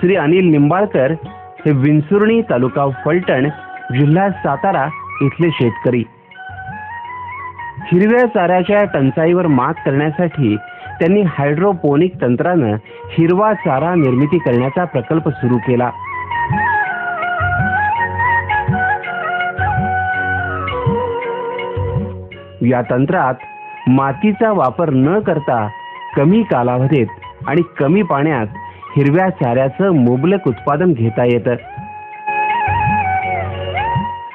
श्री अनिल निंबाळकर हे विंचुर्णी तालुका फलटण जिल्हा सातारा इथले शेतकरी. हिरव्या चाऱ्याच्या टंचाईवर मात करण्यासाठी त्यांनी हायड्रोपोनिक तंत्रानं हिरवा चारा निर्मिती करण्याचा प्रकल्प सुरू केला. या तंत्रात मातीचा वापर न करता कमी कालावधीत आणि कमी पाण्यात हिरव्या चाऱ्याचं मुबलक उत्पादन घेता येतं.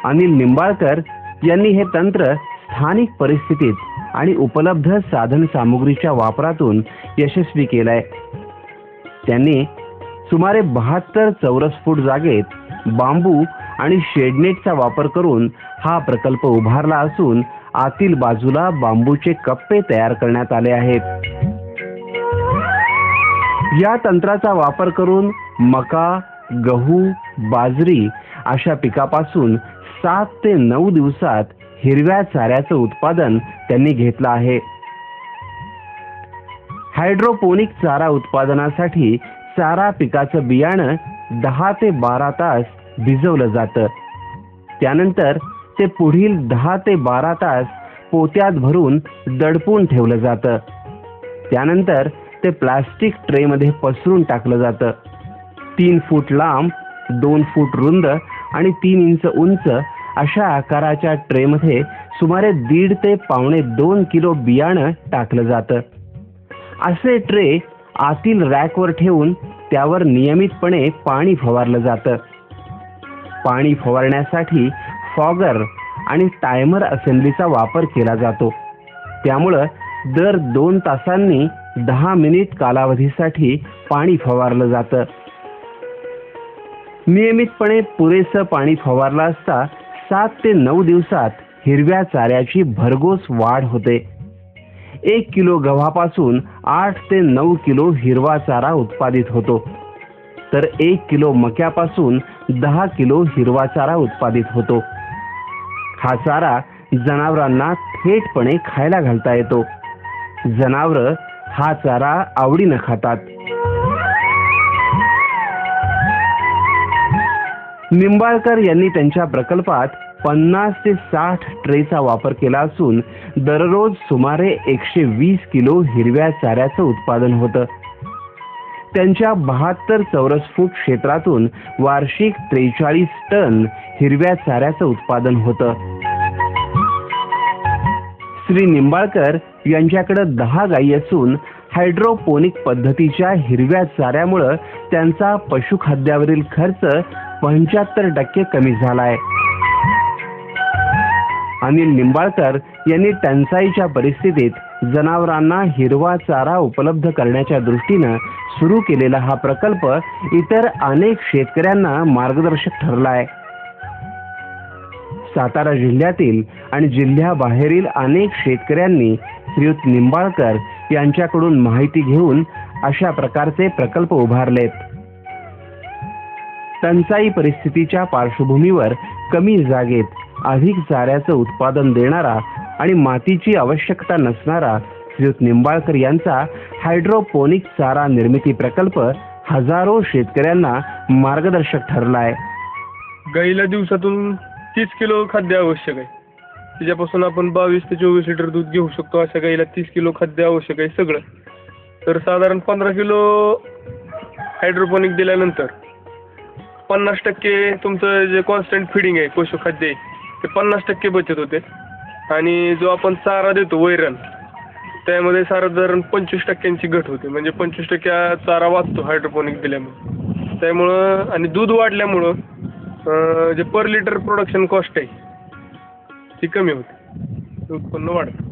अनिल निंबाळकर यांनी हे तंत्र स्थानिक परिस्थितीत आणि उपलब्ध साधन सामुग्रीच्या वापरातून यशस्वी केलंय. त्यांनी सुमारे बहात्तर चौरस फूट जागेत बांबू आणि शेडनेटचा वापर करून हा प्रकल्प उभारला असून आतील बाजूला बांबूचे कप्पे तयार करण्यात आले आहेत. या तंत्राचा वापर करून मका गहू बाजरी अशा पिकापासून सात ते नऊ दिवसात हिरव्या चाऱ्याचं उत्पादन त्यांनी घेतलं आहे. हायड्रोपोनिक चारा उत्पादनासाठी चारा पिकाचं बियाणं दहा ते बारा तास भिजवलं जातं. त्यानंतर ते पुढील दहा ते बारा तास पोत्यात भरून दडपून ठेवलं जातं. त्यानंतर ते प्लास्टिक ट्रेमध्ये पसरून टाकलं जातं. तीन फूट लांब दोन फूट रुंद आणि तीन इंच उंच अशा आकाराच्या ट्रेमध्ये सुमारे दीड ते पावणे दोन किलो बियाणं टाकलं जातं. असे ट्रे आतील रॅकवर ठेवून त्यावर नियमितपणे पाणी फवारलं जातं. पाणी फवारण्यासाठी फॉगर आणि टायमर असेंब्लीचा वापर केला जातो. त्यामुळं दर दोन तासांनी दहा मिनिट कालावधीसाठी पाणी फवारलं जातं. नियमितपणे पुरेसं पाणी फवारलं असता सात ते नऊ दिवसात हिरव्या चाऱ्याची भरघोस वाढ होते. एक किलो गव्हापासून आठ ते नऊ किलो हिरवा चारा उत्पादित होतो. तर एक किलो मक्यापासून दहा किलो हिरवा चारा उत्पादित होतो. हा चारा जनावरांना थेटपणे खायला घालता येतो. जनावर हा चारा आवडीनं खातात. निंबाळकर यांनी त्यांच्या प्रकल्पात पन्नास ते साठ ट्रेचा वापर केला असून दररोज सुमारे एकशे वीस किलो हिरव्या चाऱ्याचं उत्पादन होतं. त्यांच्या बहात्तर चौरस फूट क्षेत्रातून वार्षिक त्रेचाळीस टन हिरव्या चाऱ्याचं उत्पादन होतं. श्री निंबाळकर यांच्याकडे दहा गायी असून हायड्रोपोनिक पद्धतीच्या हिरव्या चाऱ्यामुळं त्यांचा पशुखाद्यावरील खर्च पंच्याहत्तर टक्के कमी झालाय. अनिल निंबाळकर यांनी टंचाईच्या परिस्थितीत जनावरांना हिरवा चारा उपलब्ध करण्याच्या दृष्टीनं सुरू केलेला हा प्रकल्प इतर अनेक शेतकऱ्यांना मार्गदर्शक ठरला आहे सातारा जिल्ह्यातील आणि जिल्ह्याबाहेरील अनेक शेतकऱ्यांनी श्रीयुत निंबाळकर यांच्याकडून माहिती घेऊन अशा प्रकारचे प्रकल्प उभारलेत. टंचाई परिस्थितीच्या पार्श्वभूमीवर कमी जागेत अधिक चाऱ्याचं उत्पादन देणारा आणि मातीची आवश्यकता नसणारा श्रीयुत निंबाळकर यांचा हायड्रोपोनिक चारा निर्मिती प्रकल्प हजारो शेतकऱ्यांना मार्गदर्शक ठरलाय. गाईला दिवसातून तीस किलो खाद्य आवश्यक आहे. तिच्यापासून आपण बावीस ते चोवीस लिटर दूध घेऊ शकतो. अशा गाईला तीस किलो खाद्य आवश्यक आहे सगळं. तर साधारण पंधरा किलो हायड्रोपोनिक दिल्यानंतर पन्नास टक्के तुमचं जे कॉन्स्टंट फिडिंग आहे पशुखाद्य आहे ते पन्नास टक्के बचत होते. आणि जो आपण चारा देतो वैरण त्यामध्ये साधारण पंचवीस टक्क्यांची घट होते. म्हणजे पंचवीस टक्के चारा वाचतो हायड्रोपोनिक दिल्यामुळे. त्यामुळं आणि दूध वाढल्यामुळं जे पर लिटर प्रोडक्शन कॉस्ट आहे ती कमी होते. उत्पन्न वाढतं